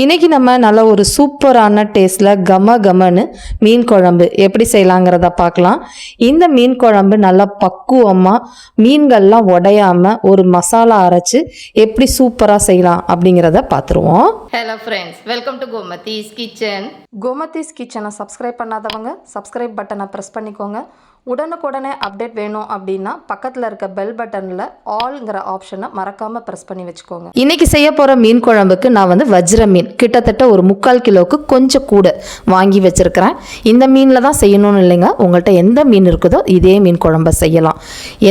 இன்னைக்கு நம்ம நல்ல ஒரு சூப்பரான டேஸ்ட்டில் கம கமன்னு மீன் குழம்பு எப்படி செய்யலாங்கிறத பார்க்கலாம். இந்த மீன் குழம்பு நல்லா பக்குவமாக மீன்கள்லாம் உடையாம ஒரு மசாலா அரைச்சு எப்படி சூப்பராக செய்யலாம் அப்படிங்கிறத பார்த்துருவோம். Hello friends welcome to Gomathi's kitchen Gomathi's கிச்சனை சப்ஸ்கிரைப் பண்ணாதவங்க சப்ஸ்கிரைப் பட்டனை ப்ரெஸ் பண்ணிக்கோங்க. உடனுக்குடனே அப்டேட் வேணும் அப்படின்னா பக்கத்தில் இருக்க பெல் பட்டனில் ஆல்ங்கிற ஆப்ஷனை மறக்காமல் ப்ரெஸ் பண்ணி வச்சுக்கோங்க. இன்னைக்கு செய்ய போகிற மீன் குழம்புக்கு நான் வந்து வஜ்ர மீன் கிட்டத்தட்ட ஒரு முக்கால் கிலோவுக்கு கொஞ்சம் கூட வாங்கி வச்சுருக்கிறேன். இந்த மீனில் தான் செய்யணும்னு இல்லைங்க உங்கள்கிட்ட எந்த மீன் இருக்குதோ இதே மீன் குழம்ப செய்யலாம்.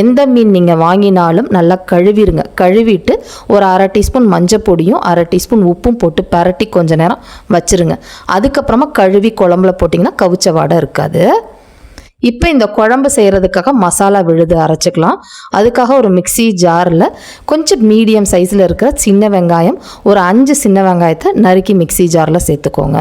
எந்த மீன் நீங்கள் வாங்கினாலும் நல்லா கழுவிடுங்க கழுவிட்டு ஒரு அரை டீஸ்பூன் மஞ்சள் பொடியும் அரை டீஸ்பூன் உப்பும் போட்டு பரட்டி கொஞ்சம் நேரம் வச்சிருங்க. அதுக்கப்புறமா கழுவி குழம்புல போட்டிங்கன்னா கவுச்ச வாடை இருக்காது. இப்போ இந்த குழம்பு செய்கிறதுக்காக மசாலா விழுது அரைச்சிக்கலாம். அதுக்காக ஒரு மிக்ஸி ஜாரில் கொஞ்சம் மீடியம் சைஸில் இருக்கிற சின்ன வெங்காயம் ஒரு அஞ்சு சின்ன வெங்காயத்தை நறுக்கி மிக்ஸி ஜாரில் சேர்த்துக்கோங்க.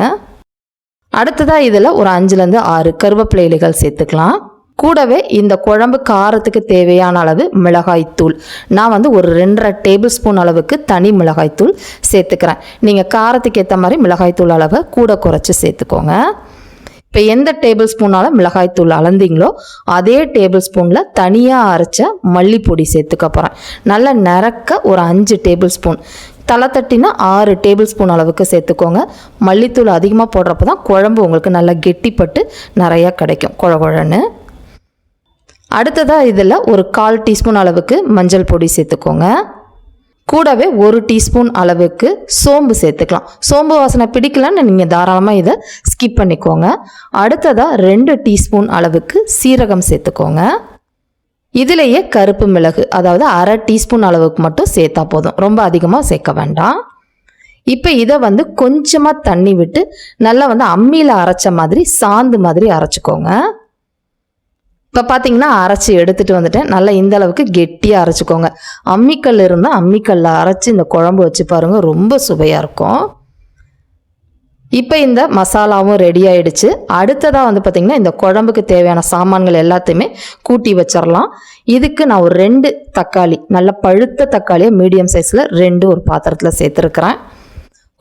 அடுத்ததாக இதில் ஒரு அஞ்சுலேருந்து ஆறு கருவேப்பிலை சேர்த்துக்கலாம். கூடவே இந்த குழம்பு காரத்துக்கு தேவையான அளவு மிளகாய்த்தூள் நான் வந்து ஒரு ரெண்டரை டேபிள் ஸ்பூன் அளவுக்கு தனி மிளகாய்த்தூள் சேர்த்துக்கிறேன். நீங்கள் காரத்துக்கு ஏற்ற மாதிரி மிளகாய்த்தூள் அளவை கூட குறைச்சி சேர்த்துக்கோங்க. இப்போ எந்த டேபிள் ஸ்பூனால் மிளகாய்த்தூள் அளந்தீங்களோ அதே டேபிள் ஸ்பூனில் தனியாக அரைச்ச மல்லிப்பொடி சேர்த்துக்க போகிறேன் நல்லா நிறக்க ஒரு அஞ்சு டேபிள் ஸ்பூன் தலை தட்டினா ஆறு டேபிள் ஸ்பூன் அளவுக்கு சேர்த்துக்கோங்க. மல்லித்தூள் அதிகமாக போடுறப்ப தான் குழம்பு உங்களுக்கு நல்லா கெட்டிப்பட்டு நிறையா கிடைக்கும். குழ குழன்னு. அடுத்ததாக இதில் ஒரு கால் டீஸ்பூன் அளவுக்கு மஞ்சள் பொடி சேர்த்துக்கோங்க. கூடவே ஒரு டீஸ்பூன் அளவுக்கு சோம்பு சேர்த்துக்கலாம். சோம்பு வாசனை பிடிக்கலன்னு நீங்கள் தாராளமாக இதை ஸ்கிப் பண்ணிக்கோங்க. அடுத்ததாக ரெண்டு டீஸ்பூன் அளவுக்கு சீரகம் சேர்த்துக்கோங்க. இதிலேயே கருப்பு மிளகு அதாவது அரை டீஸ்பூன் அளவுக்கு மட்டும் சேர்த்தா போதும். ரொம்ப அதிகமாக சேர்க்க வேண்டாம். இப்போ இதை வந்து கொஞ்சமாக தண்ணி விட்டு நல்லா வந்து அம்மியில் அரைச்ச மாதிரி சாந்து மாதிரி அரைச்சிக்கோங்க. இப்போ பார்த்தீங்கன்னா அரைச்சி எடுத்துகிட்டு வந்துட்டேன். நல்லா இந்த அளவுக்கு கெட்டியாக அரைச்சிக்கோங்க. அம்மிக்கல் இருந்தால் அம்மிக்கல்லில் அரைச்சி இந்த குழம்பு வச்சு பாருங்கள் ரொம்ப சுவையாக இருக்கும். இப்போ இந்த மசாலாவும் ரெடி ஆயிடுச்சு. அடுத்ததாக வந்து பார்த்திங்கன்னா இந்த குழம்புக்கு தேவையான சாமான்கள் எல்லாத்தையுமே கூட்டி வச்சிடலாம் இதுக்கு நான் ஒரு ரெண்டு தக்காளி நல்ல பழுத்த தக்காளியை மீடியம் சைஸில் ரெண்டு ஒரு பாத்திரத்தில் சேர்த்துருக்குறேன்.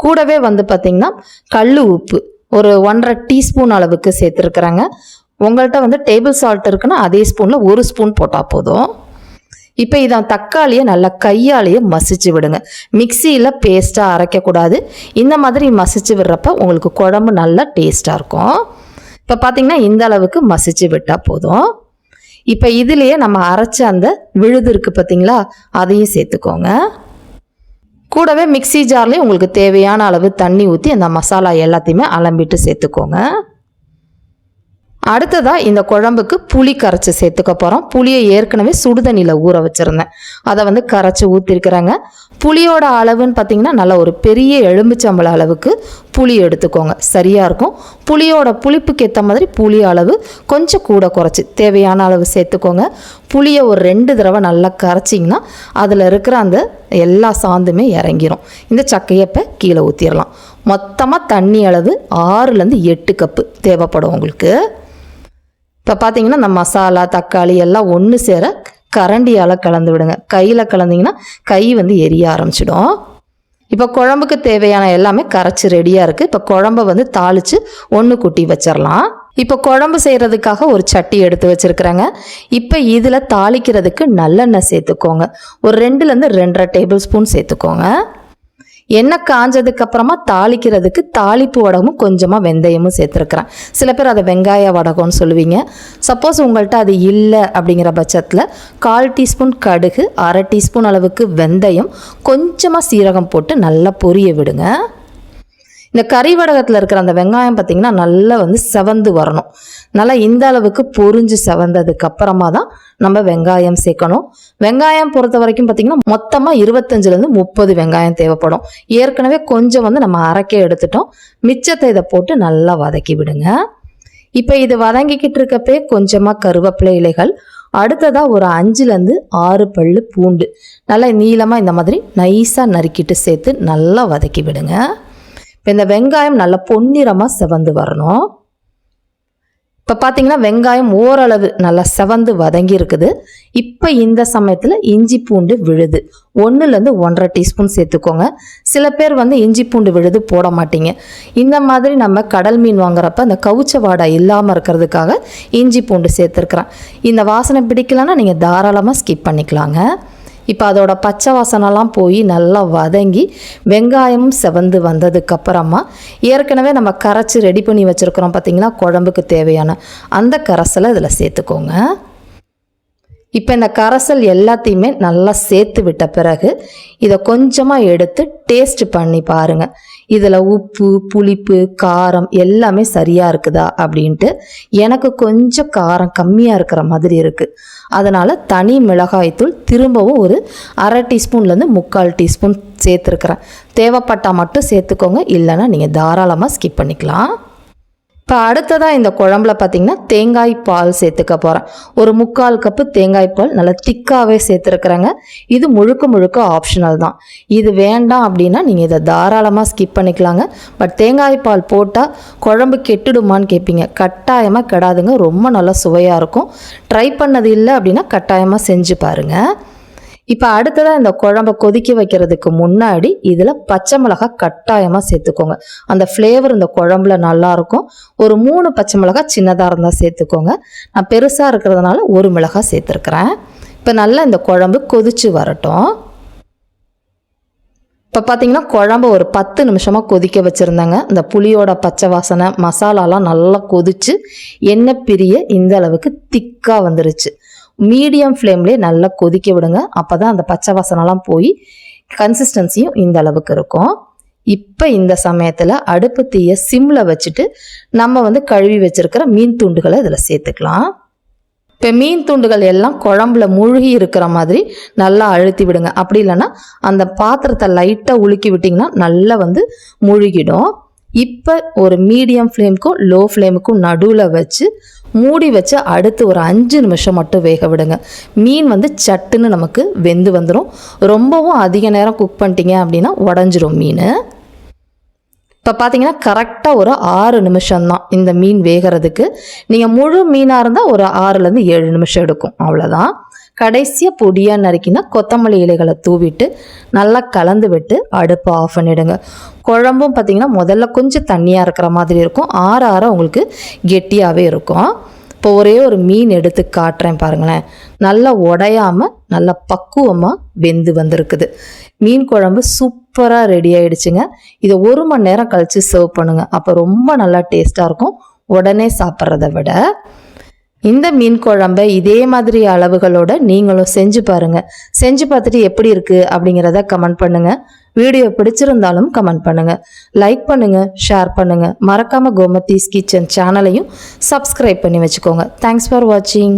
கூடவே வந்து பார்த்திங்கன்னா கல் உப்பு ஒரு ஒன்றரை டீஸ்பூன் அளவுக்கு சேர்த்துருக்குறாங்க. உங்கள்கிட்ட வந்து டேபிள் சால்ட் இருக்குன்னா அதே ஸ்பூனில் ஒரு ஸ்பூன் போட்டால் போதும். இப்போ இதான் தக்காளியை நல்லா கையாலேயே மசிச்சு விடுங்க. மிக்சியில் பேஸ்ட்டாக அரைக்கக்கூடாது இந்த மாதிரி மசிச்சு விடுறப்ப உங்களுக்கு குழம்பு நல்லா டேஸ்ட்டாக இருக்கும். இப்போ பார்த்தீங்கன்னா இந்த அளவுக்கு மசிச்சு விட்டால் போதும். இப்போ இதுலேயே நம்ம அரைச்ச அந்த விழுது இருக்குது பார்த்தீங்களா அதையும் சேர்த்துக்கோங்க. கூடவே மிக்ஸி ஜார்லேயும் உங்களுக்கு தேவையான அளவு தண்ணி ஊற்றி அந்த மசாலா எல்லாத்தையுமே அலம்பிட்டு சேர்த்துக்கோங்க. அடுத்ததாக இந்த குழம்புக்கு புளி கரைச்சி சேர்த்துக்க போகிறோம் புளியை ஏற்கனவே சுடுதண்ணியில் ஊற வச்சுருந்தேன். அதை வந்து கரைச்சி ஊற்றிருக்கிறாங்க புளியோட அளவுன்னு பார்த்தீங்கன்னா நல்ல ஒரு பெரிய எலும்புச்சம்பள அளவுக்கு புளி எடுத்துக்கோங்க. சரியாக இருக்கும். புளியோட புளிப்புக்கு ஏற்ற மாதிரி புளி அளவு கொஞ்சம் கூட குறைச்சி தேவையான அளவு சேர்த்துக்கோங்க. புளியை ஒரு ரெண்டு தடவை நல்லா கரைச்சிங்கன்னா அதில் இருக்கிற அந்த எல்லா சாந்துமே இறங்கிரும். இந்த சக்கையை இப்போ கீழே ஊற்றிடலாம் மொத்தமாக தண்ணி அளவு ஆறுலேருந்து எட்டு கப்பு தேவைப்படும் உங்களுக்கு. இப்போ பார்த்தீங்கன்னா இந்த மசாலா தக்காளி எல்லாம் ஒன்று சேர கரண்டியால் கலந்து விடுங்க. கையில் கலந்தீங்கன்னா கை வந்து எரிய ஆரம்பிச்சிடும். இப்போ குழம்புக்கு தேவையான எல்லாமே கரைச்சி ரெடியாக இருக்குது இப்போ குழம்ப வந்து தாளித்து ஒன்று குட்டி வச்சிடலாம் இப்போ குழம்பு செய்கிறதுக்காக ஒரு சட்டி எடுத்து வச்சுருக்குறேங்க. இப்போ இதில் தாளிக்கிறதுக்கு நல்லெண்ணெய் சேர்த்துக்கோங்க. ஒரு ரெண்டுலேருந்து ரெண்டரை டேபிள் ஸ்பூன் சேர்த்துக்கோங்க. எண்ணெய் காஞ்சதுக்கு அப்புறமா தாளிக்கிறதுக்கு தாளிப்பு வடகமும் கொஞ்சமாக வெந்தயமும் சேர்த்துருக்குறேன். சில பேர் அதை வெங்காய வடகம்னு சொல்லுவீங்க. சப்போஸ் உங்கள்கிட்ட அது இல்லை அப்படிங்கிற பட்சத்தில் கால் டீஸ்பூன் கடுகு அரை டீஸ்பூன் அளவுக்கு வெந்தயம் கொஞ்சமாக சீரகம் போட்டு நல்லா பொரிய விடுங்க. இந்த கறி வடகத்தில் இருக்கிற அந்த வெங்காயம் பார்த்திங்கன்னா நல்லா வந்து செவந்து வரணும். நல்லா இந்த அளவுக்கு பொரிஞ்சு செவந்ததுக்கு அப்புறமா தான் நம்ம வெங்காயம் சேர்க்கணும். வெங்காயம் பொறுத்த வரைக்கும் பார்த்திங்கன்னா மொத்தமாக இருபத்தஞ்சிலேருந்து முப்பது வெங்காயம் தேவைப்படும். ஏற்கனவே கொஞ்சம் வந்து நம்ம அரைக்க எடுத்துட்டோம். மிச்சத்தை இதை போட்டு நல்லா வதக்கி விடுங்க. இப்போ இது வதங்கிக்கிட்டு இருக்கப்பே கொஞ்சமாக கருவேப்பிலை இலைகள் அடுத்ததாக ஒரு அஞ்சுலேருந்து ஆறு பல்லு பூண்டு. நல்லா நீளமாக இந்த மாதிரி நைஸாக நறுக்கிட்டு சேர்த்து நல்லா வதக்கி விடுங்க. இப்போ இந்த வெங்காயம் நல்லா பொன்னிறமாக செவந்து வரணும். இப்போ பார்த்தீங்கன்னா வெங்காயம் ஓரளவு நல்லா செவந்து வதங்கி இருக்குது. இப்போ இந்த சமயத்தில் இஞ்சி பூண்டு விழுது. ஒன்றுலேருந்து ஒன்றரை டீஸ்பூன் சேர்த்துக்கோங்க. சில பேர் வந்து இஞ்சி பூண்டு விழுது போட மாட்டீங்க. இந்த மாதிரி நம்ம கடல் மீன் வாங்குறப்ப அந்த கவுச்ச வாடை இல்லாமல் இருக்கிறதுக்காக இஞ்சி பூண்டு சேர்த்துருக்குறேன். இந்த வாசனை பிடிக்கலன்னா நீங்கள் தாராளமாக ஸ்கிப் பண்ணிக்கலாங்க. இப்போ அதோட பச்சை வாசனைலாம் போய் நல்லா வதங்கி வெங்காயமும் செவந்து வந்ததுக்கப்புறமா ஏற்கனவே நம்ம கரைச்சி ரெடி பண்ணி வச்சுருக்கிறோம் பார்த்தீங்களா குழம்புக்கு தேவையான அந்த கரைசலை இதில் சேர்த்துக்கோங்க. இப்போ இந்த கரைசல் எல்லாத்தையுமே நல்லா சேர்த்து விட்ட பிறகு இதை கொஞ்சமாக எடுத்து டேஸ்ட் பண்ணி பாருங்கள் இதில் உப்பு புளிப்பு காரம் எல்லாமே சரியாக இருக்குதா அப்படின்ட்டு எனக்கு கொஞ்சம் காரம் கம்மியாக இருக்கிற மாதிரி இருக்குது அதனால் தனி மிளகாய்த்தூள் திரும்பவும் ஒரு அரை டீஸ்பூன்லேருந்து முக்கால் டீஸ்பூன் சேர்த்துருக்குறேன். தேவைப்பட்டால் மட்டும் சேர்த்துக்கோங்க இல்லைன்னா நீங்கள் தாராளமாக ஸ்கிப் பண்ணிக்கலாம். இப்போ அடுத்ததாக இந்த குழம்புல பார்த்தீங்கன்னா தேங்காய் பால் சேர்த்துக்க போகிறேன் ஒரு முக்கால் கப்பு தேங்காய் பால் நல்லா திக்காகவே சேர்த்துருக்குறேங்க. இது முழுக்க முழுக்க ஆப்ஷனல் தான். இது வேண்டாம் அப்படின்னா நீங்கள் இதை தாராளமாக ஸ்கிப் பண்ணிக்கலாங்க. பட் தேங்காய் பால் போட்டால் குழம்பு கெட்டுடுமான்னு கேட்பீங்க கட்டாயமாக கெடாதுங்க. ரொம்ப நல்லா சுவையாக இருக்கும். ட்ரை பண்ணது இல்லை அப்படின்னா கட்டாயமாக செஞ்சு பாருங்கள் இப்போ அடுத்ததாக இந்த குழம்ப கொதிக்க வைக்கிறதுக்கு முன்னாடி இதில் பச்சை மிளகாய் கட்டாயமாக சேர்த்துக்கோங்க. அந்த ஃப்ளேவர் இந்த குழம்புல நல்லாயிருக்கும் ஒரு மூணு பச்சை மிளகாய் சின்னதாக இருந்தால் சேர்த்துக்கோங்க. நான் பெருசாக இருக்கிறதுனால ஒரு மிளகாய் சேர்த்துருக்குறேன். இப்போ நல்லா இந்த குழம்பு கொதிச்சு வரட்டும். இப்போ பார்த்தீங்கன்னா குழம்பு ஒரு பத்து நிமிஷமாக கொதிக்க வச்சுருந்தாங்க. இந்த புளியோட பச்சை வாசனை மசாலாலாம் நல்லா கொதிச்சு எண்ணெய் பிரிய இந்த அளவுக்கு திக்காக வந்துருச்சு. மீடியம் ஃப்ளேம்லேயே நல்லா கொதிக்க விடுங்க. அப்போ தான் அந்த பச்சை வாசனெல்லாம் போய் கன்சிஸ்டன்சியும் இந்த அளவுக்கு இருக்கும். இப்போ இந்த சமயத்தில் அடுப்பு தீயை சிம்மில் வச்சுட்டு நம்ம வந்து கழுவி வச்சுருக்கிற மீன் துண்டுகளை இதில் சேர்த்துக்கலாம். இப்போ மீன் துண்டுகள் எல்லாம் குழம்புல மூழ்கி இருக்கிற மாதிரி நல்லா அழுத்தி விடுங்க. அப்படி இல்லைன்னா அந்த பாத்திரத்தை லைட்டாக உலுக்கி விட்டிங்கன்னா நல்லா வந்து மூழ்கிடும். இப்போ ஒரு மீடியம் ஃப்ளேமுக்கும் லோ ஃப்ளேமுக்கும் நடுவில் வச்சு மூடி வச்சு அடுத்து ஒரு அஞ்சு நிமிஷம் மட்டும் வேக விடுங்க. மீன் வந்து சட்டுன்னு நமக்கு வெந்து வந்துடும் ரொம்பவும் அதிக நேரம் குக் பண்ணிட்டீங்க அப்படின்னா உடஞ்சிரும் மீன். இப்போ பார்த்தீங்கன்னா கரெக்டாக ஒரு ஆறு நிமிஷம்தான் இந்த மீன் வேகிறதுக்கு. நீங்கள் முழு மீனாக இருந்தால் ஒரு ஆறுலேருந்து ஏழு நிமிஷம் எடுக்கும். அவ்வளோதான் கடைசியாக பொடியாக நறுக்கினா கொத்தமல்லி இலைகளை தூவிட்டு நல்லா கலந்து விட்டு அடுப்பை ஆஃப் பண்ணிவிடுங்க குழம்பும் பார்த்தீங்கன்னா முதல்ல கொஞ்சம் தண்ணியாக இருக்கிற மாதிரி இருக்கும். ஆற ஆற உங்களுக்கு கெட்டியாகவே இருக்கும். இப்போ ஒரே ஒரு மீன் எடுத்து காட்டுறேன் பாருங்களேன். நல்லா உடையாமல் நல்லா பக்குவமாக வெந்து வந்திருக்குது. மீன் குழம்பு சூப்பராக ரெடி ஆயிடுச்சுங்க. இதை ஒரு மணி நேரம் கழித்து சர்வ் பண்ணுங்கள் அப்போ ரொம்ப நல்லா டேஸ்ட்டாக இருக்கும். உடனே சாப்பிட்றத விட. இந்த மீன் குழம்பை இதே மாதிரி அளவுகளோட நீங்களும் செஞ்சு பாருங்க. செஞ்சு பார்த்துட்டு எப்படி இருக்கு அப்படிங்கிறத கமெண்ட் பண்ணுங்க. வீடியோ பிடிச்சிருந்தாலும் கமெண்ட் பண்ணுங்க. லைக் பண்ணுங்க ஷேர் பண்ணுங்க. மறக்காம கோமதீஸ் கிச்சன் சேனலையும் சப்ஸ்கிரைப் பண்ணி வச்சுக்கோங்க. தேங்க்ஸ் ஃபார் வாட்சிங்